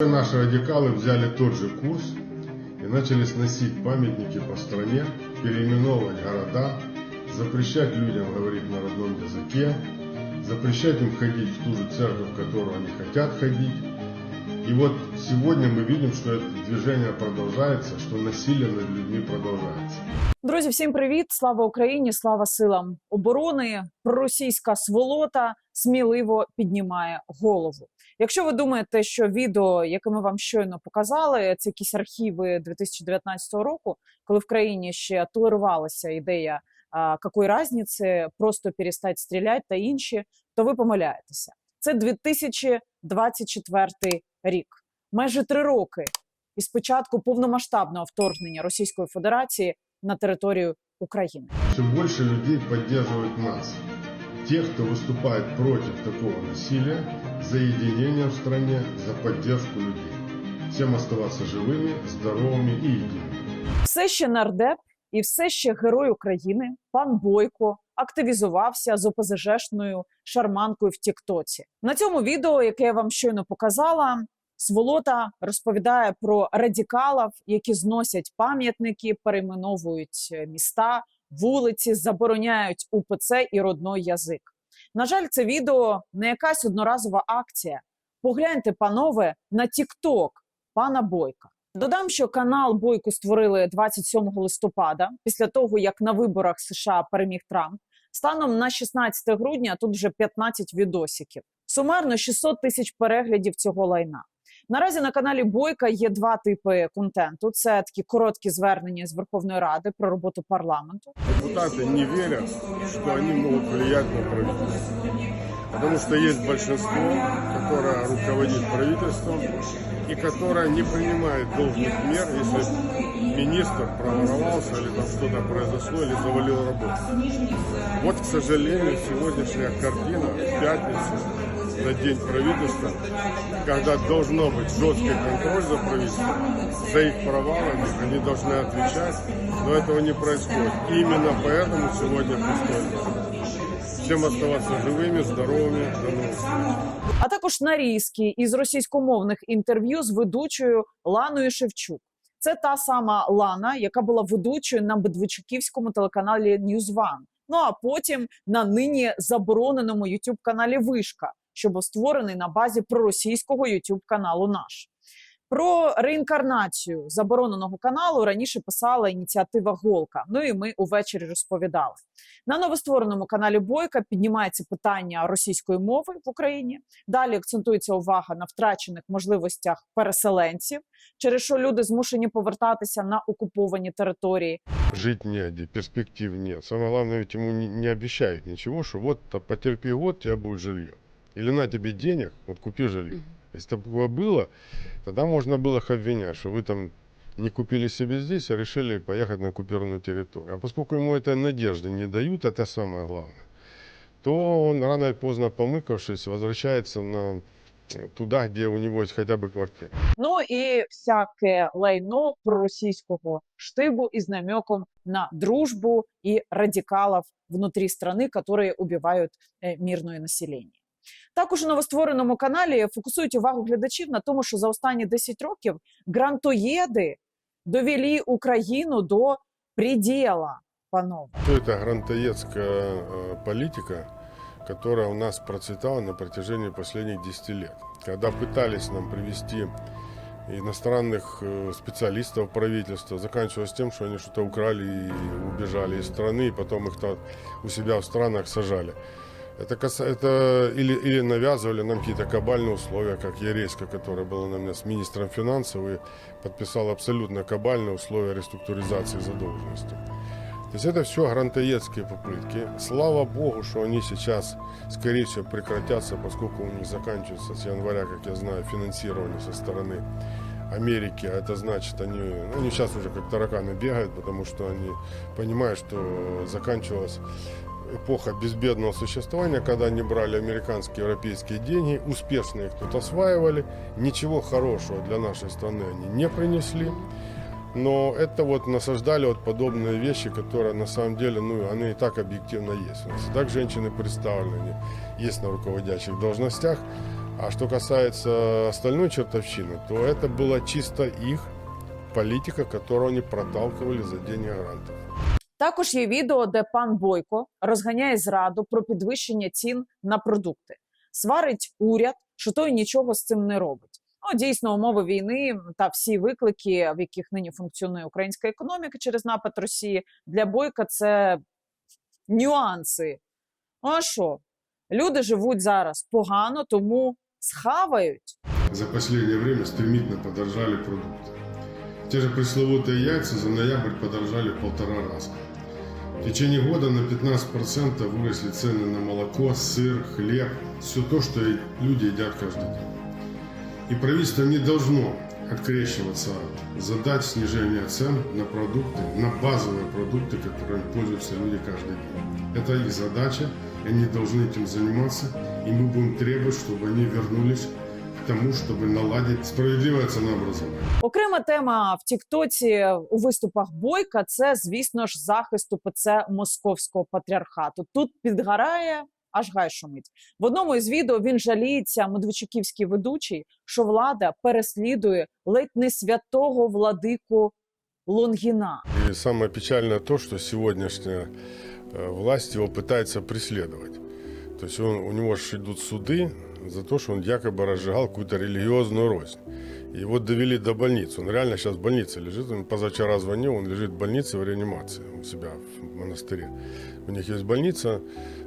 Наши радикалы взяли тот же курс и начали сносить памятники по стране, переименовывать города, запрещать людям говорить на родном языке, запрещать им ходить в ту же церковь, в которую они хотят ходить. И вот сегодня мы видим, что это движение продолжается, что насилие над людьми продолжается. Друзі, всім привіт! Слава Україні! Слава силам оборони! Проросійська сволота сміливо піднімає голову. Якщо ви думаєте, що відео, яке ми вам щойно показали, це якісь архіви 2019 року, коли в країні ще толерувалася ідея а, какої разниці, просто перестать стріляти та інші, то ви помиляєтеся. Це 2024 рік, майже три роки із початку повномасштабного вторгнення Російської Федерації на територію України. Все больше людей поддерживают нас Тех, кто выступает против такого насилия, за единение в стране, за поддержку людей. Всем оставаться живыми, здоровыми и едиными. Все ще нардеп і все ще герой України, пан Бойко, активізувався з ОПЗЖшною шарманкою в Тіктоці. На цьому відео, яке я вам щойно показала, Сволота розповідає про радикалів, які зносять пам'ятники, перейменовують е, міста, вулиці, забороняють УПЦ і родной язик. На жаль, це відео не якась одноразова акція. Погляньте, панове, на Тікток пана Бойка. Додам, що канал Бойко створили 27 листопада, після того як на виборах США переміг Трамп. Станом на 16 грудня тут вже 15 відосиків. Сумарно 600 тисяч переглядів цього лайна. Наразі на каналі Бойка є два типи контенту: це такі короткі звернення з Верховної Ради про роботу парламенту. Депутаты не верят, что они могут влиять на правительство. Потому что есть большинство, которое руководит правительством и которое не принимает должных мер, если министр проворовался или там что-то произошло или завалил работу. Вот, к сожалению, сегодняшняя картина в пятницу на день правительства, когда должно быть жесткий контроль за правительством, за их провалами, они должны отвечать, но этого не происходит. И именно поэтому сегодня пустой зал. Всем оставаться живыми, здоровыми, до новых встреч. а також нарізки із російськомовних інтерв'ю з ведучою Ланою Шевчук. Це та сама Лана, яка була ведучою на Медведчуківському телеканалі Ньюзван. Ну а потім на нині забороненому youtube каналі Вишка, що був створений на базі проросійського youtube каналу Наш. Про реінкарнацію забороненого каналу раніше писала ініціатива Голка. Ну і ми увечері розповідали. На новоствореному каналі Бойка піднімається питання російської мови в Україні. Далі акцентується увага на втрачених можливостях переселенців, через що люди змушені повертатися на окуповані території. Жить негде, перспектив нет. Самое главное, ведь ему не, обещают ничего, что вот потерпи год, тебя будет жилье. Или на тебе денег, вот купи жилье. Если такое было, тогда можно было их обвинять, что вы там не купили себе здесь, а решили поехать на оккупированную территорию. А поскольку ему этой надежды не дают, это самое главное, то он рано или поздно помыкавшись, возвращается на э, туда, где у него есть хотя бы квартира. Ну і всяке лайно проросійського штибу із намеком на дружбу і радикалів внутрі страни, які убивають е, мирне населення. Також у новоствореному каналі фокусують увагу глядачів на тому, що за останні 10 років грантоєди довели Україну до приділа, панове. Что это грантоедская э, политика, которая у нас процветала на протяжении последних 10 лет. Когда пытались нам привести иностранных э, специалистов в правительство, заканчивалось тем, что они что-то украли и убежали из страны, и потом их то у себя в странах сажали. Это, каса- это или, или навязывали нам какие-то кабальные условия, как Ерейска, которая была на меня с министром финансов и подписала абсолютно кабальные условия реструктуризации задолженности. То есть это все грантоедские попытки. Слава богу, что они сейчас, скорее всего, прекратятся, поскольку у них заканчивается с января, как я знаю, финансирование со стороны Америки. А это значит, они, ну, они сейчас уже как тараканы бегают, потому что они понимают, что заканчивалась эпоха безбедного существования, когда они брали американские, европейские деньги, успешно их тут осваивали, ничего хорошего для нашей страны они не принесли. Но это вот насаждали вот подобные вещи, которые на самом деле, ну, они и так объективно есть. У нас и так женщины представлены, есть на руководящих должностях. А что касается остальной чертовщины, то это была чисто их политика, которую они проталкивали за деньги грантов. Також є відео, де пан Бойко розганяє зраду про підвищення цін на продукти, сварить уряд, що той нічого з цим не робить. Ну, дійсно, умови війни та всі виклики, в яких нині функціонує українська економіка через напад Росії, для Бойка це нюанси. Ну, А що? Люди живуть зараз погано, тому схавають. За последнее время стремительно подорожали продукты. Те же пресловутые яйца за ноябрь подорожали в полтора раза. В течение года на 15% выросли цены на молоко, сыр, хлеб, все то, что люди едят каждый день. И правительство не должно открещиваться от задач снижения цен на продукты, на базовые продукты, которыми пользуются люди каждый день. Это их задача, и они должны этим заниматься, и мы будем требовать, чтобы они вернулись тому, чтобы наладить справедливое ценообразование. Окрема тема в Тіктоці у виступах Бойка це, звісно ж, захист УПЦ Московського патріархату. Тут підгорає. Аж гай шумить. В одному із відео він жаліється, медведчуківський ведучий, що влада переслідує ледь не святого владику Лонгіна. И самое печальное то, что сегодняшняя э, власть его пытается преследовать. То есть он, у него же идут суды за то, что он якобы разжигал какую-то религиозную рознь. И его довели до больницы. Он реально сейчас в больнице лежит. Он позавчера звонил, он лежит в больнице в реанимации у себя в монастыре. У них есть больница,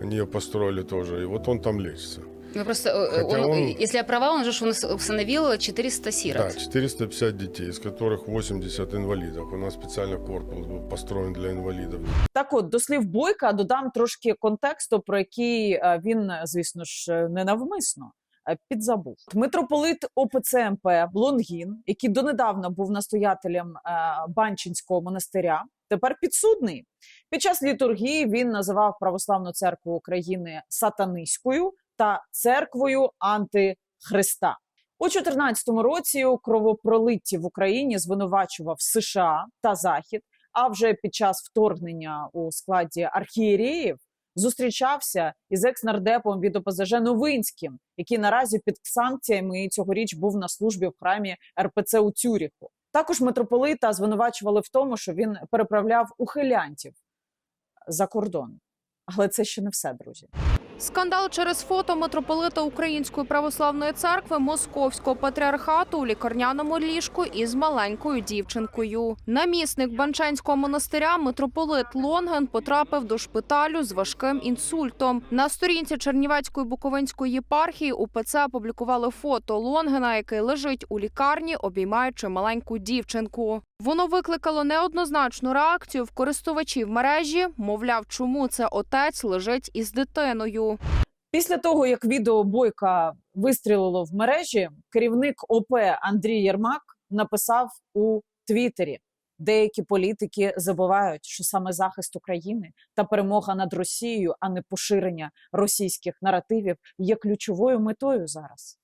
они ее построили тоже, и вот он там лечится. Ну просто, э, Хотя он, он- если я права, он же ж ус- установил 400 сирот. Да, 450 детей, из которых 80 инвалидов. У нас специально корпус был построен для инвалидов. Так от, до слів Бойка додам трошки контексту, про який е, він, е, звісно ж, е, ненавмисно е, підзабув. Митрополит ОПЦМП Лонгін, який донедавна був настоятелем е, Банчинського монастиря, тепер підсудний. Під час літургії він називав Православну церкву України сатаниською та церквою антихриста. У 2014 році у кровопролитті в Україні звинувачував США та Захід а вже під час вторгнення у складі архієреїв зустрічався із екс-нардепом від ОПЗЖ Новинським, який наразі під санкціями цьогоріч був на службі в храмі РПЦ у Цюріху. Також митрополита звинувачували в тому, що він переправляв ухилянтів за кордон. Але це ще не все, друзі. Скандал через фото митрополита Української православної церкви Московського патріархату у лікарняному ліжку із маленькою дівчинкою. Намісник Банчанського монастиря митрополит Лонген потрапив до шпиталю з важким інсультом. На сторінці Чернівецької Буковинської єпархії УПЦ опублікували фото Лонгена, який лежить у лікарні, обіймаючи маленьку дівчинку. Воно викликало неоднозначну реакцію в користувачів мережі. Мовляв, чому це отець лежить із дитиною. Після того, як відео Бойка вистрілило в мережі, керівник ОП Андрій Єрмак написав у Твіттері: деякі політики забувають, що саме захист України та перемога над Росією, а не поширення російських наративів, є ключовою метою зараз.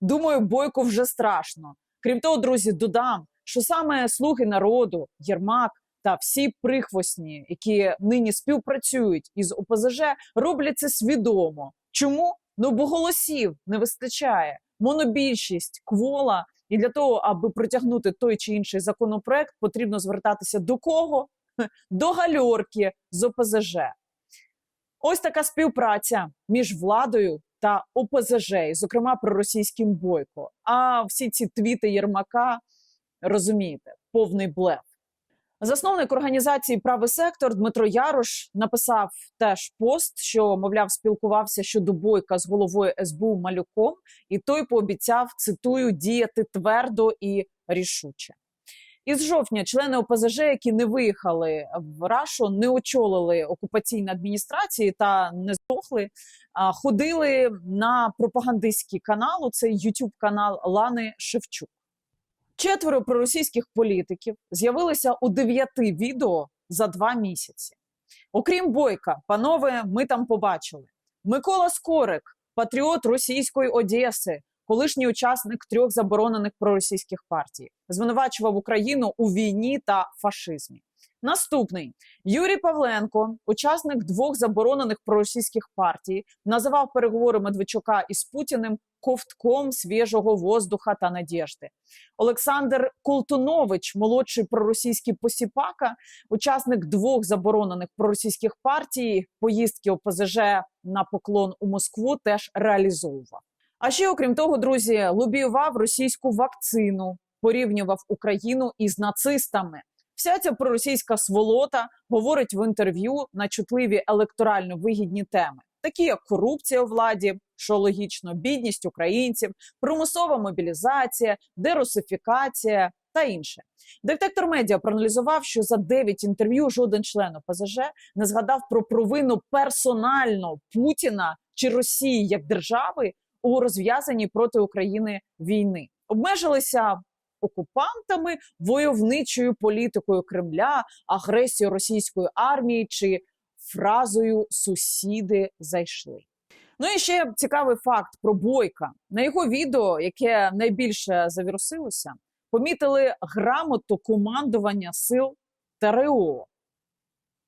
Думаю, Бойко вже страшно. Крім того, друзі, додам, що саме слуги народу, Єрмак та всі прихвостні, які нині співпрацюють із ОПЗЖ, роблять це свідомо. Чому? Ну бо голосів не вистачає. Монобільшість, квола. І для того, аби протягнути той чи інший законопроект, потрібно звертатися до кого? До гальорки з ОПЗЖ. Ось така співпраця між владою та ОПЗЖ, зокрема проросійським бойко. А всі ці твіти Єрмака розумієте, повний блеф. Засновник організації Правий сектор Дмитро Ярош написав теж пост, що мовляв спілкувався щодо бойка з головою СБУ Малюком, і той пообіцяв цитую діяти твердо і рішуче. Із жовтня члени ОПЗЖ, які не виїхали в Рашу, не очолили окупаційні адміністрації та не здохли, ходили на пропагандистський канал. Це youtube канал Лани Шевчук. Четверо проросійських політиків з'явилися у дев'яти відео за два місяці. Окрім Бойка, панове, ми там побачили Микола Скорик, патріот російської Одеси, колишній учасник трьох заборонених проросійських партій, звинувачував Україну у війні та фашизмі. Наступний Юрій Павленко, учасник двох заборонених проросійських партій, називав переговори Медведчука із Путіним ковтком свіжого воздуха та надіжди. Олександр Колтунович, молодший проросійський посіпака, учасник двох заборонених проросійських партій, поїздки ОПЗЖ на поклон у Москву теж реалізовував. А ще, окрім того, друзі, лобіював російську вакцину, порівнював Україну із нацистами. Вся ця проросійська сволота говорить в інтерв'ю на чутливі електорально вигідні теми, такі як корупція у владі, що логічно, бідність українців, примусова мобілізація, дерусифікація та інше. Детектор медіа проаналізував, що за 9 інтерв'ю жоден член ОПЗЖ не згадав про провину персонально Путіна чи Росії як держави у розв'язанні проти України війни. Обмежилися окупантами, войовничою політикою Кремля, агресією російської армії чи фразою Сусіди зайшли. Ну і ще цікавий факт про Бойка. На його відео, яке найбільше завірусилося, помітили грамоту командування сил ТРО.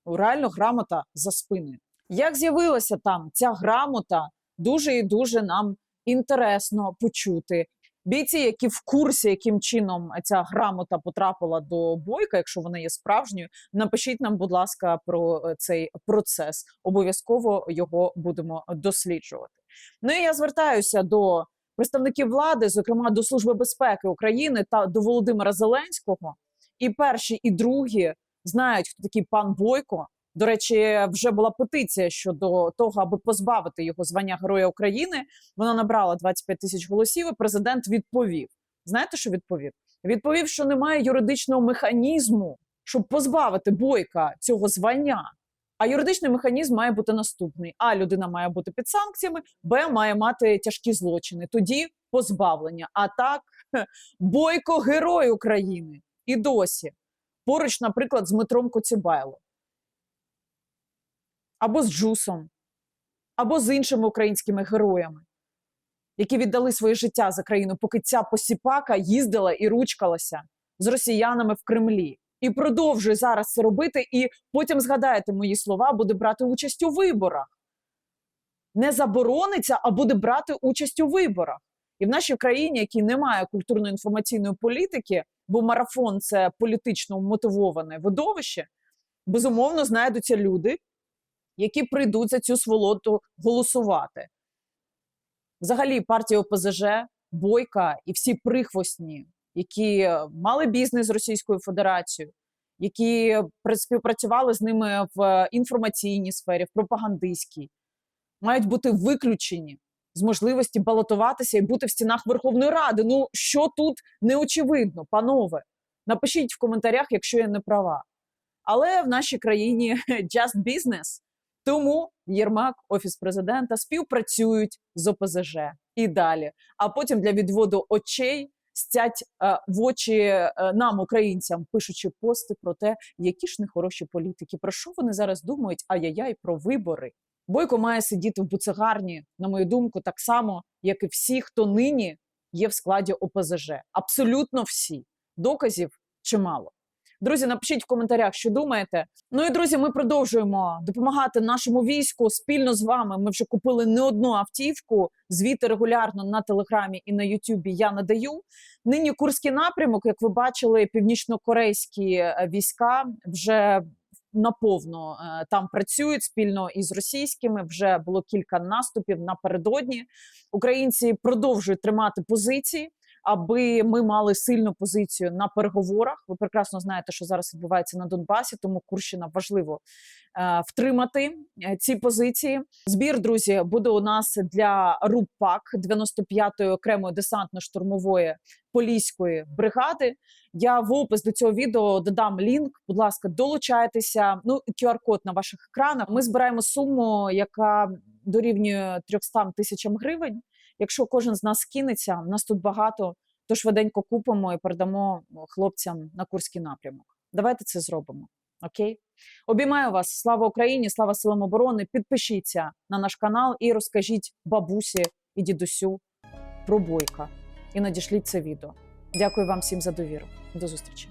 Ну, Реально грамота за спиною. Як з'явилася там ця грамота, дуже і дуже нам інтересно почути. Бійці, які в курсі, яким чином ця грамота потрапила до бойка, якщо вона є справжньою, напишіть нам, будь ласка, про е, цей процес. Обов'язково його будемо досліджувати. Ну і я звертаюся до представників влади, зокрема до Служби безпеки України та до Володимира Зеленського. І перші, і другі знають, хто такий пан Бойко. До речі, вже була петиція щодо того, аби позбавити його звання Героя України. Вона набрала 25 тисяч голосів. і Президент відповів. Знаєте, що відповів? Відповів, що немає юридичного механізму, щоб позбавити бойка цього звання. А юридичний механізм має бути наступний: а людина має бути під санкціями, б має мати тяжкі злочини. Тоді позбавлення. А так бойко герой України і досі поруч, наприклад, з Дмитром Коцюбайло або з Джусом, або з іншими українськими героями, які віддали своє життя за країну, поки ця посіпака їздила і ручкалася з росіянами в Кремлі. І продовжує зараз це робити, і потім згадаєте мої слова, буде брати участь у виборах. Не заборониться, а буде брати участь у виборах. І в нашій країні, якій немає культурно-інформаційної політики, бо марафон це політично мотивоване видовище, безумовно знайдуться люди, які прийдуть за цю сволоту голосувати. Взагалі, партія ОПЗЖ, Бойка і всі прихвостні, які мали бізнес з Російською Федерацією, які співпрацювали з ними в інформаційній сфері, в пропагандистській, мають бути виключені з можливості балотуватися і бути в стінах Верховної Ради. Ну що тут неочевидно, панове? Напишіть в коментарях, якщо я не права. Але в нашій країні just business. Тому Єрмак, офіс президента співпрацюють з ОПЗЖ і далі. А потім для відводу очей стять е, в очі е, нам, українцям, пишучи пости про те, які ж нехороші політики, про що вони зараз думають, ай-яй-яй, про вибори. Бойко має сидіти в буцегарні, на мою думку, так само, як і всі, хто нині є в складі ОПЗЖ. Абсолютно всі доказів чимало. Друзі, напишіть в коментарях, що думаєте. Ну і друзі, ми продовжуємо допомагати нашому війську спільно з вами. Ми вже купили не одну автівку. Звіти регулярно на телеграмі і на Ютубі я надаю. Нині курський напрямок, як ви бачили, північно-корейські е, війська вже наповно е, там працюють спільно із російськими. Вже було кілька наступів напередодні. Українці продовжують тримати позиції аби ми мали сильну позицію на переговорах. Ви прекрасно знаєте, що зараз відбувається на Донбасі, тому Курщина важливо е, втримати е, ці позиції. Збір, друзі, буде у нас для РУПАК 95-ї окремої десантно-штурмової поліської бригади. Я в опис до цього відео додам лінк. Будь ласка, долучайтеся. Ну QR-код на ваших екранах. Ми збираємо суму, яка дорівнює 300 тисячам гривень. Якщо кожен з нас кинеться, нас тут багато, то швиденько купимо і передамо хлопцям на Курський напрямок. Давайте це зробимо. Окей, обіймаю вас. Слава Україні! Слава силам оборони! Підпишіться на наш канал і розкажіть бабусі і дідусю про бойка. І надішліть це відео. Дякую вам всім за довіру. До зустрічі.